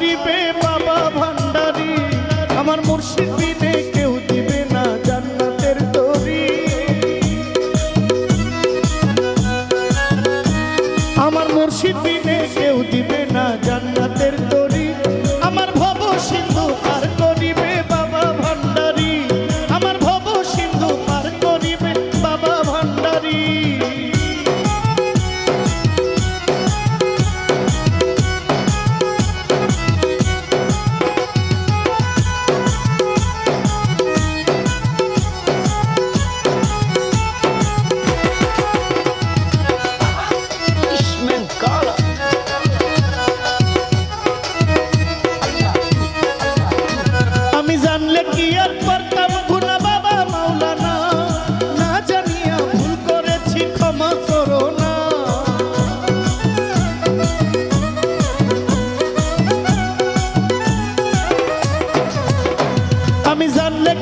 করিবে বাবা ভান্ডারি। আমার মুর্শিদ বিনে কেউ দিবে না জান্নাতের তরি। আমার মুর্শিদ বিনে কেউ দিবে না জান্নাতের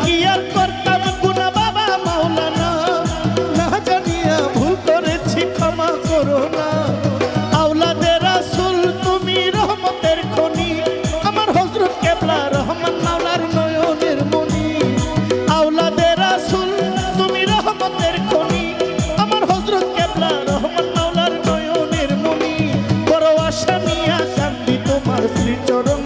কি আর বাবা মাওলানা? না জানিয়া ভুল করেছি, ক্ষমা করো না। আওলাদের রাসূল, তুমি রহমতের খনি। আমার হযরত কেবলা রহমান, মাওলার নয়নের মনি আওলাদের রাসূল, তুমি রহমতের খনি। আমার হযরত কেবলা রহমান, মাওলার নয়নের মনি বড় আশা নিয়া কান্দি তোমার শ্রীচরণ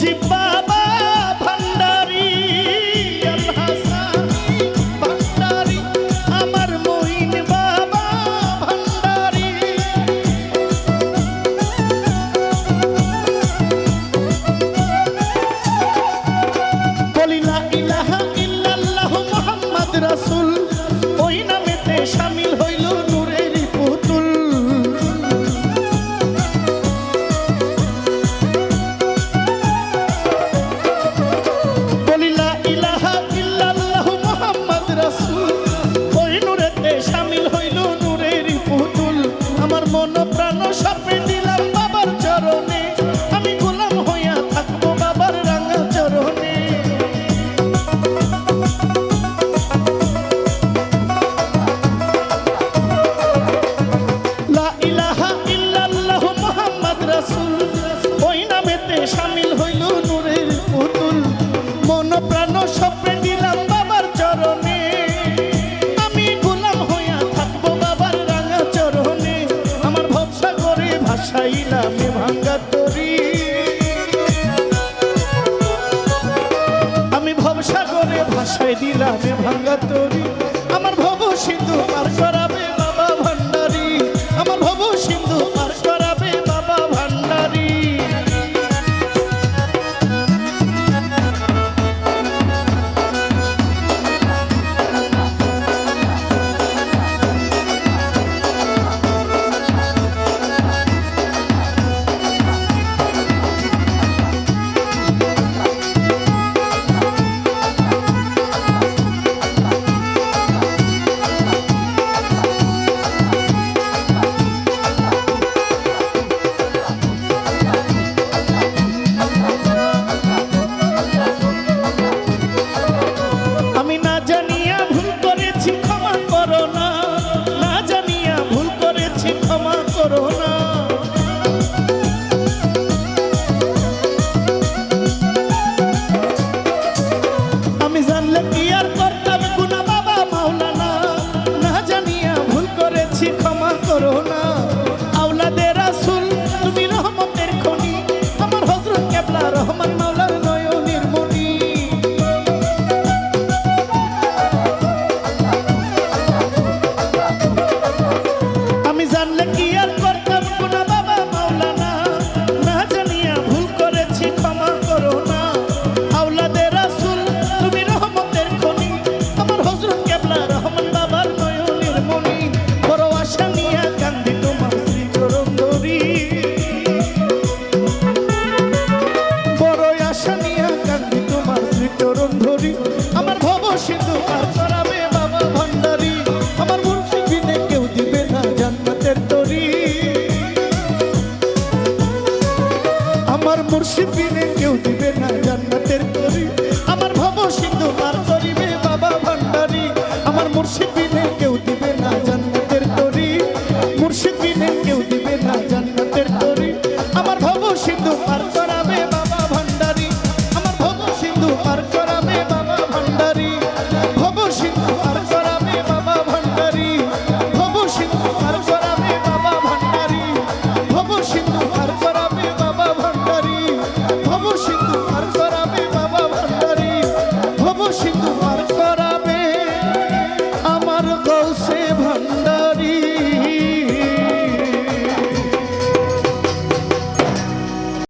de মন আমার ভব সিন্ধু পার জানলে কি worship you.